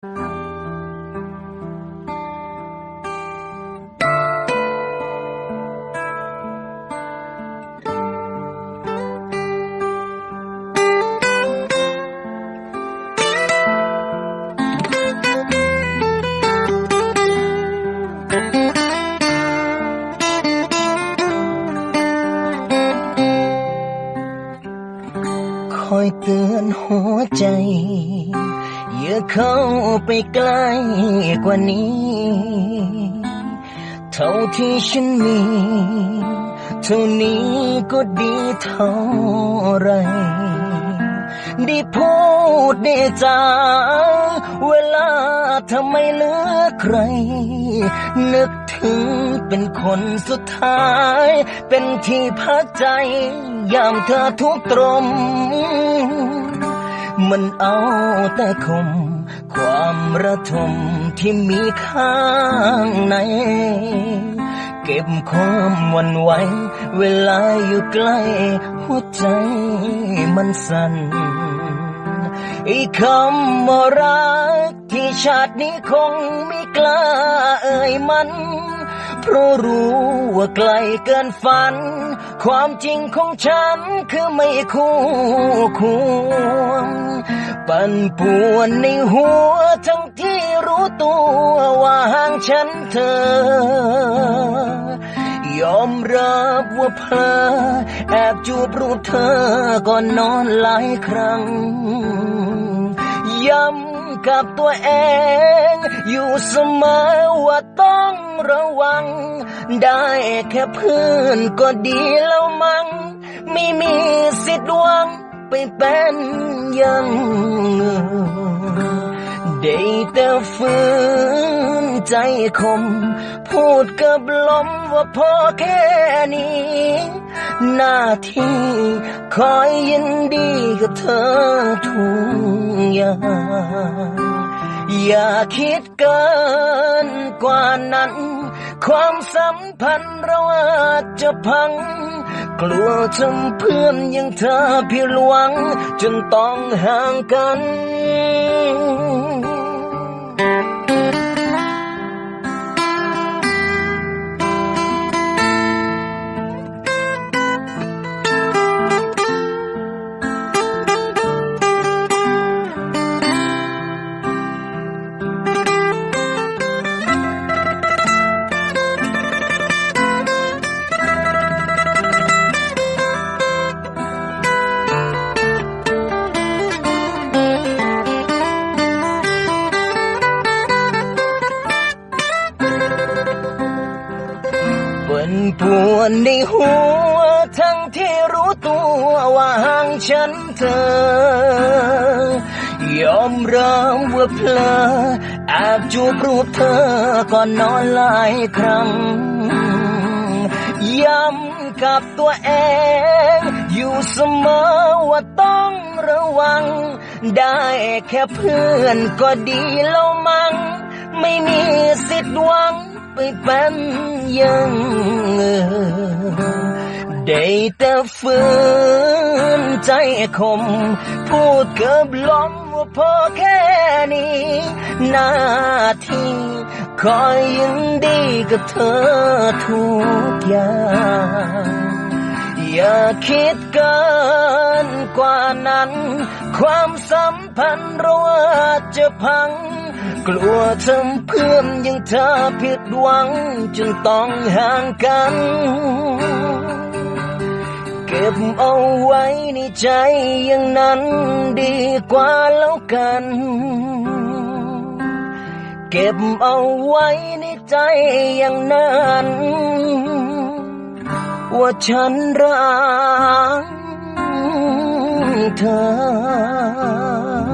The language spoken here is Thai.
คอยเตือนหัวใจ อย่าเข้าไปใกล้กว่านี้ เท่าที่ฉันมี เท่านี้ก็ดีเท่าไรได้พูดได้จาเวลาทำไมเหลือใคร นึกถึงเป็นคนสุดท้าย เป็นที่พักใจ ยามเธอทุกตรม มันเอาแต่คม ความระทมที่มีข้างใน เก็บความหวันไหว เวลาอยู่ใกล้ หัวใจมันสั่นอีกคำว่ารักที่ชาตินี้คงไม่กล้าเอ่ยมัน เพราะรู้ว่าไกลเกินฝัน ความจริงของฉันคือไม่คู่ควรปั่นป่วนในหัวทั้งที่รู้ตัวว่าห่างฉันเธอยอมรับว่าเพลอแอบจูบรูปเธอก่อนนอนหลายครั้ง กับตัวเอง อยู่เสมอว่าต้องระวัง ได้แค่เพื่อนก็ดีแล้วมั้งไม่มีสิทธิ์หวังไปเป็นอยังอื่น ได้แต่ฝืนใจคม พูดกับลมว่าพอแค่นี้ หน้าที่คอยยินดีกับเธอทุกอย่างอย่าคิดเกินกว่านั้น ความสัมพันธ์เราอาจจะพัง กลัวทำเพื่อนอยังเธอผิดหวังจนต้องห่างกัน ป็นปวดในหัวทั้งที่รู้ตัวว่าห่างฉันเธอยอมรับว่าเพลอแอบจูบรูปเธอก่อนนอนหลายครั้ง ย้ำกับตัวเอง อยู่เสมอว่าต้องระวัง ได้แค่เพื่อนก็ดีแล้วมั้งไม่มีสิทธิ์หวัง ไปเป็นยังอื่นได้แต่ฝืนใจคม พูดกับลมว่าพอแค่นี้ หน้าที่คอยยินดีกับเธอทุกอย่างอย่าคิดเกินกว่านั้น ความสัมพันธ์เราอาจจะพัง กลัวทำเพื่อนยังเธอผิดหวังจนต้องห่างกัน เก็บเอาไว้ในใจอย่างนั้นดีกว่าแล้วกัน เก็บเอาไว้ในใจอย่างนั้นว่าฉันรักเธอ